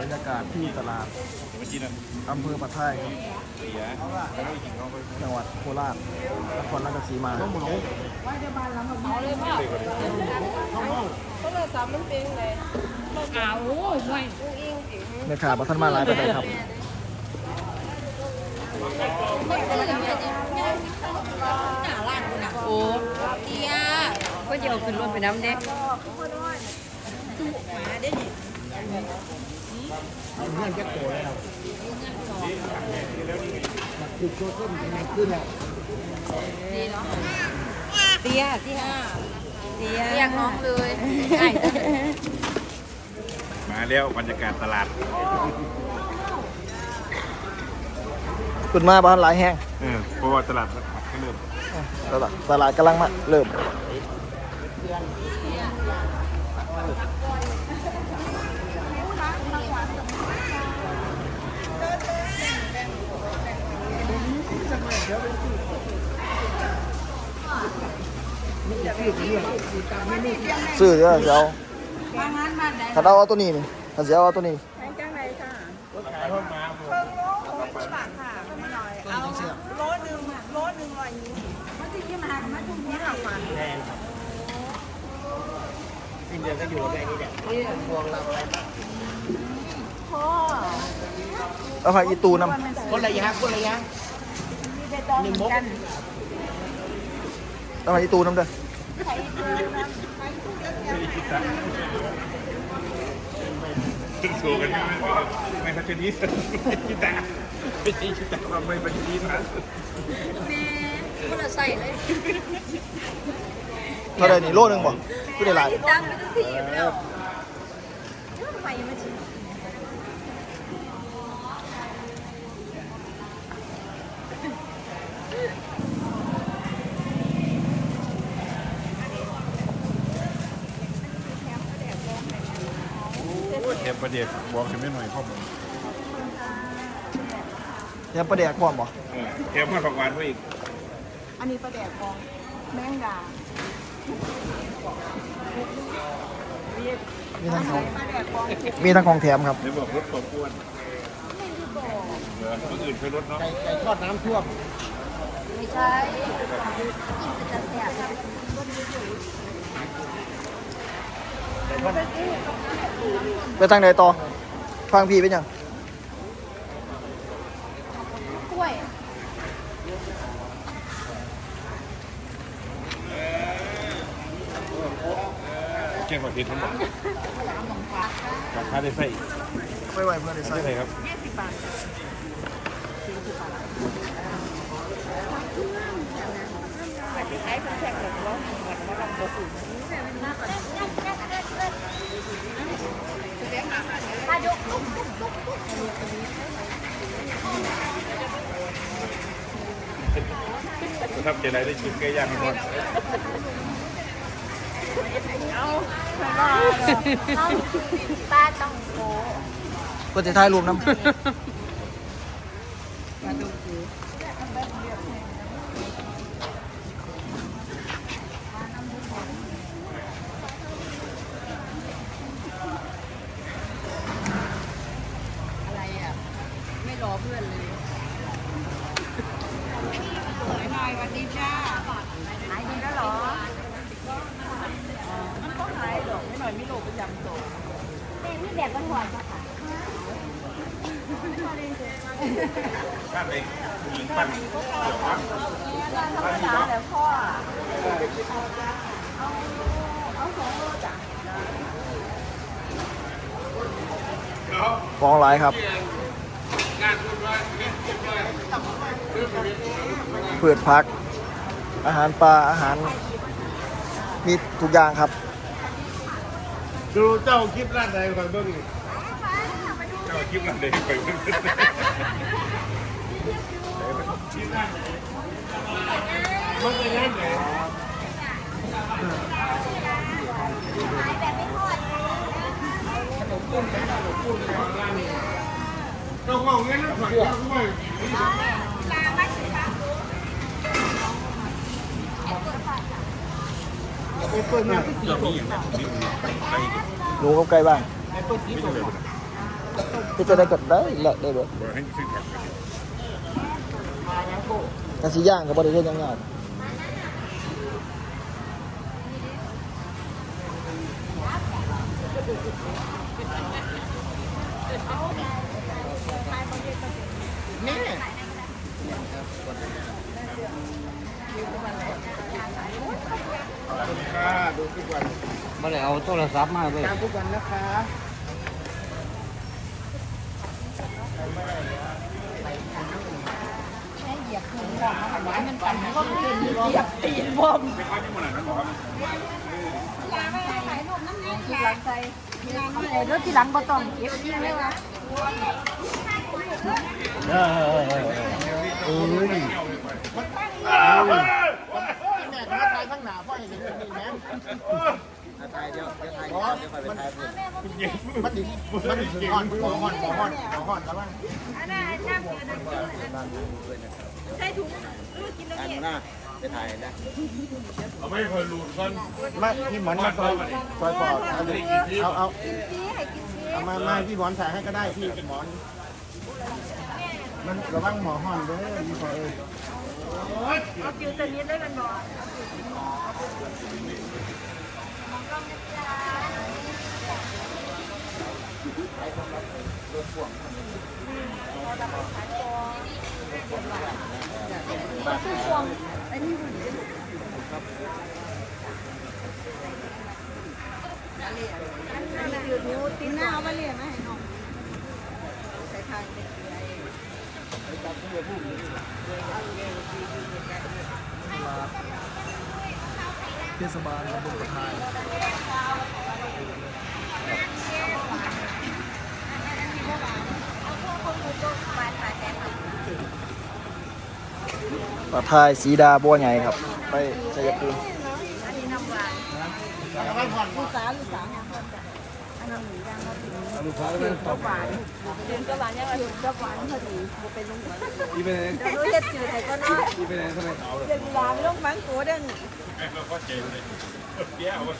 บรรยากาศที่ตลาดเมื่อกี้นั่นอำเภอปะไทยครับเสียแล้วก็กินข้าวไปจังหวัดโคราชนครราชสีมาโทรศัพท์มันเป็นไงเอาไว้แม่ค้าประทันมาหลายไปไหนครับโอ้เทียก็จะเอาขึ้นรถไปน้ำเด็ก เงื่อนแะโกรธแล้วรักคืโชว์ต้นแรงขึ้นแล้วเตี้ยเตี้ยเตี้ยเรีกน้องเลยมาแล้วบรรยากาศตลาดคุณมาบ้านหลายแห้งเออเพราะว่าตลาดมันก็เริ่มตลาดตลาดกำลังมาเริ่ม ซื้อเดี๋ยวจะเอาถ้าเราเอาตัวนี้นี่ถ้าจะเอาตัวนี้จังไรค่ะขายห้องน้ำเพิ่งโลหกสิบบาทค่ะไม่น้อยเอาโลหนึ่งโลหนึ่งร้อยยี่สิบมันจะยี่มามันทุ่มที่หักมันสิ้นเดือนก็อยู่กับแม่นี่แหละพวงเราไปพ่อเอาผักอีตูนคนละอยางคนละอยางมีใบตองเหมือนกันำเอาผักอีตูน้ำเด้อขึ้น สูงกันไม่ไม่พัชนีไม่ชิตาไม่ใช่ชิตาไม่พัชนีนะแม่ก็ละใส่เลยเท่าไหรนี่โลหนึงบ่คือได้หลายดังไปทุกทีแล้ว ไฟมาชิม เดี๋ยว ประเดี๋ยวบอกกันไม่หน่อยพ่อผมแถมปลาแดกพร้อมบ่เออเดี๋ยวมาผักหวานไว้อีกอันนี้ปลาแดกกองแมงดามีทั้งของปลาแดกกองมีทั้งของแถมครับเดี๋ยวบอกรถตัวอ้วนเออคนอื่นไปรถเนาะไก่ไก่ทอดน้ำท่วมไม่ใช่จะแสบ ไปทางไหนต่อฟังพี่เป็นยังกล้วยแกงผัดเผ็ดทั้งหมดกับข้าวได้ใส่ไม่ไหวเพื่อนได้ใส่ใส่ใส่ครับ ประทับใจอะไรได้ชิมไก่ย่างมันก่อนตาต้องโกเพื่อนจะถ่ายรูปน้ำ อะไรอะ ไม่รอเพื่อนเลย หน่อยวันดีจ้าหายดีแล้วเหรอ มันก็หายด อกไม่หน่อยไม่โลประจำตัวเป็นที่แบบบ้านหวานค่ะบ้านเองผู้หญิงปั้นเกี่ยวปั้นธรรมดาแต่พ่อของหลายครับพืชผัก อาหารปลาอาหารมีทุกอย่างครับ ดูเจ้าคลิปร้านไหนก่อนเบิ่งนี่เจ้าคลิปนั่นเลยไปเพิ่งมันเป็นยังไงเจ้าของเงินแล้วขวัญเขาด้วย เอเปิ้ลเนี่ยเรามีอย่างนั้นมีไปหนูกับไก่บ้างไม่ใช่เลยที่จะได้กดได้ละได้บ่กให้ซื้อผักกะสิย่างก็บ่ได้เวณยังยากค่ะดูทุกวัน มา เลยเอาโทรศัพท์มาไปตามทุกวันนะคะรถที่หลังบ่ต้องเก็บทิ้งเลยวะเออเออเออเออแม่ท้าทายข้างหน้าพ่อเห็นเป็นนี่แม่ถ่ายเดี๋ยวเดี๋ยวถ่ายเดี๋ยวไปถ่ายมันดิมันดิถึงห่อนขอห่อนขอห่อนขอห่อนแล้วบ้างใส่ถุงลูกกินแล้วเนี่ยเอาไม่เคยรูดก่อนมาพี่หมอนมาซอยซอยปอดเอาเอาเอากินฟรีให้กินฟรีเอามามาพี่หมอนถ่ายให้ก็ได้พี่หมอน มันระวังหมอห่อนเด้อพี่ขอเอ้ย เอาคิวตัวนี้ได้กันบ่คือหนูตีหน้าเอามาเรียนมให้น้องใส่ทางเป็นไร เทศบาลตำบลประทายประทายสีดาบัวใหญ่ครับ ไปชัยภูมิ อันนี้น้ำหวานลูกสาวลูกสาว กค้าเลยก็หวานเดือนก็หวานยังไงก็หวานพอดีบ่เป็นลุงอีไปไหนเดี๋ยวรู้เฮ็ดจืดให้ก็น้อยอีไปไหนทำไมเอาเลยเดือนกุหลาบลงบังโกเด้งเราก็เจอเลยเดี๋ยวว่า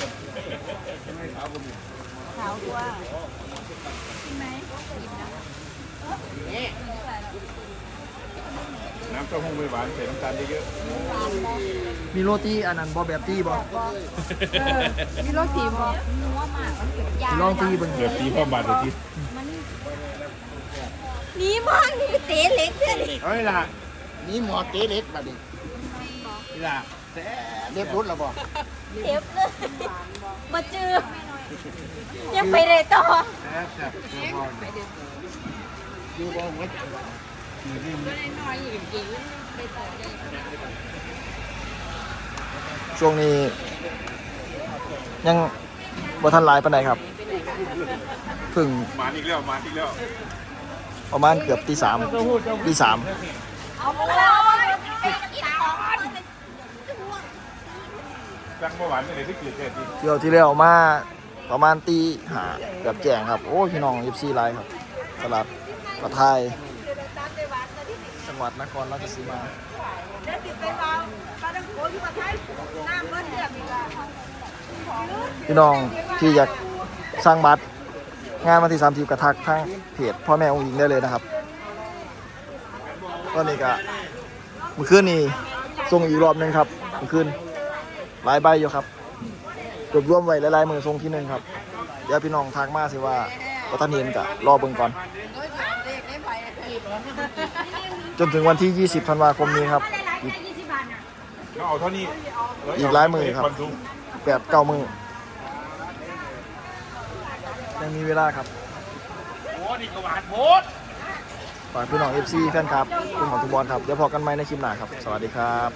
ขาวกว่าน้ำเต้าหู้ไม่หวานใส่น้ำตาลเยอะมีโรตีอันนั้นบ่แบบตีบ่มีรสสีบ่นัวมากมันเป็นยาลองตีเบิ่งเดือดตีพ่อบาทเดือดตีนี่มันนี่เตะเล็กเด้อนี่เอาล่ะนี่หมอเตเล็กบัดนี้นี่ล่ะเล็บรุดแล้วบ่เจ็บเลยบ่จือยังไปได้ต่อแซ่บแซ่บเดี๋ยวก่อนอยู่บ่หัวใจบ่ ช่วงนี้ ยังบ่ทันหลายปานใดครับเพิ่งมาอีกแล้วมาอีกแล้วประมาณเกือบตีสามตีสามเอาไปเลยอีตอนจังเมื่อวานนี่ที่เกิดเหตุที่เที่ยวที่แล้วมาประมาณตีหาเกือบแจ้งครับ โอ้ยพี่น้องยิบซีไลน์ครับ ตลาดประทายจัง หวัดนครราชสีมาเดี๋ยวติดไปวาปลาดังโกอยู่กับไทยน้ำเบิ้ลเดือดอีกล้วพี่น้องที่อยากสร้างบัตรงานวันที่30กระทักทางเพจพ่อแม่องค์หญิงได้เลยนะครับตอนนี้ก็มื่อคืนนี้ส่งอีกรอบหนึงครับมื่อคืนหลายใบอยู่ครับรวบรวมไว้หลายๆมือส่งที่หนึ่งครับเดี๋ยวพี่น้องทักมาสิว่าว่าท่านเห็นกะรอเบิ่งก่อน จนถึงวันที่ 20ธันวาคมนี้ครับ อีกก็เอาเท่านี้อีกหลายมือครับนทุกแปดเก้ามือยังมีเวลาครับโอ้นี่ก็หวานโพดฝากพี่น้อง FC แฟนครับคุณหมอทุกบอลครับ เดี๋ยวพอกันไหมในคลิปหน้าครับ สวัสดีครับ